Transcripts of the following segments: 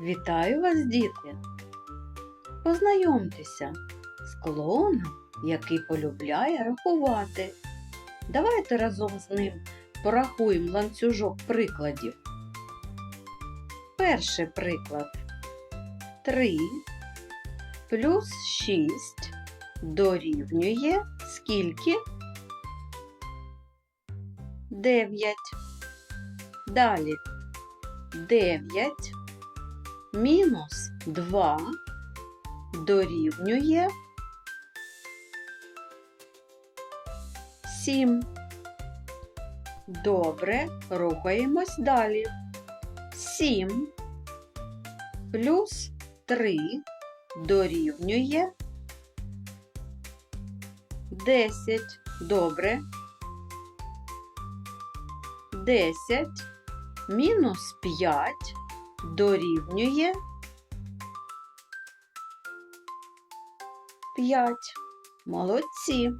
Вітаю вас, діти! Познайомтеся з клоуном, який полюбляє рахувати. Давайте разом з ним порахуємо ланцюжок прикладів. Перший приклад 3 плюс 6 дорівнює скільки? 9. Далі 9 мінус 2 дорівнює 7. Добре, рухаємось далі. 7 плюс 3 дорівнює 10. Добре. 10 мінус 5 дорівнює 5. Молодці.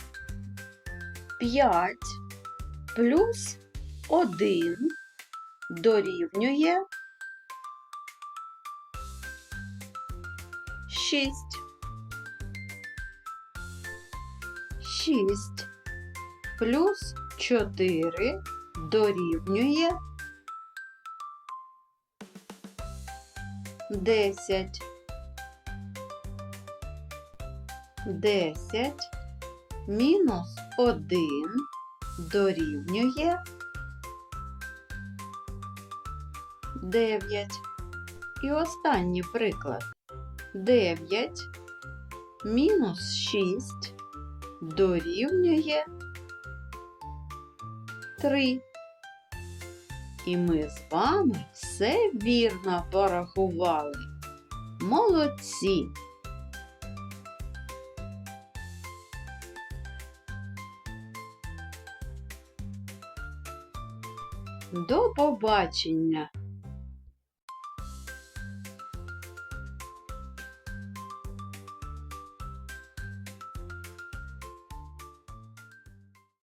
5 плюс 1 дорівнює 6. 6 плюс 4 дорівнює 10. 10 мінус 1 дорівнює 9. І останній приклад. 9 мінус 6 дорівнює 3. І ми з вами все вірно порахували. Молодці! До побачення!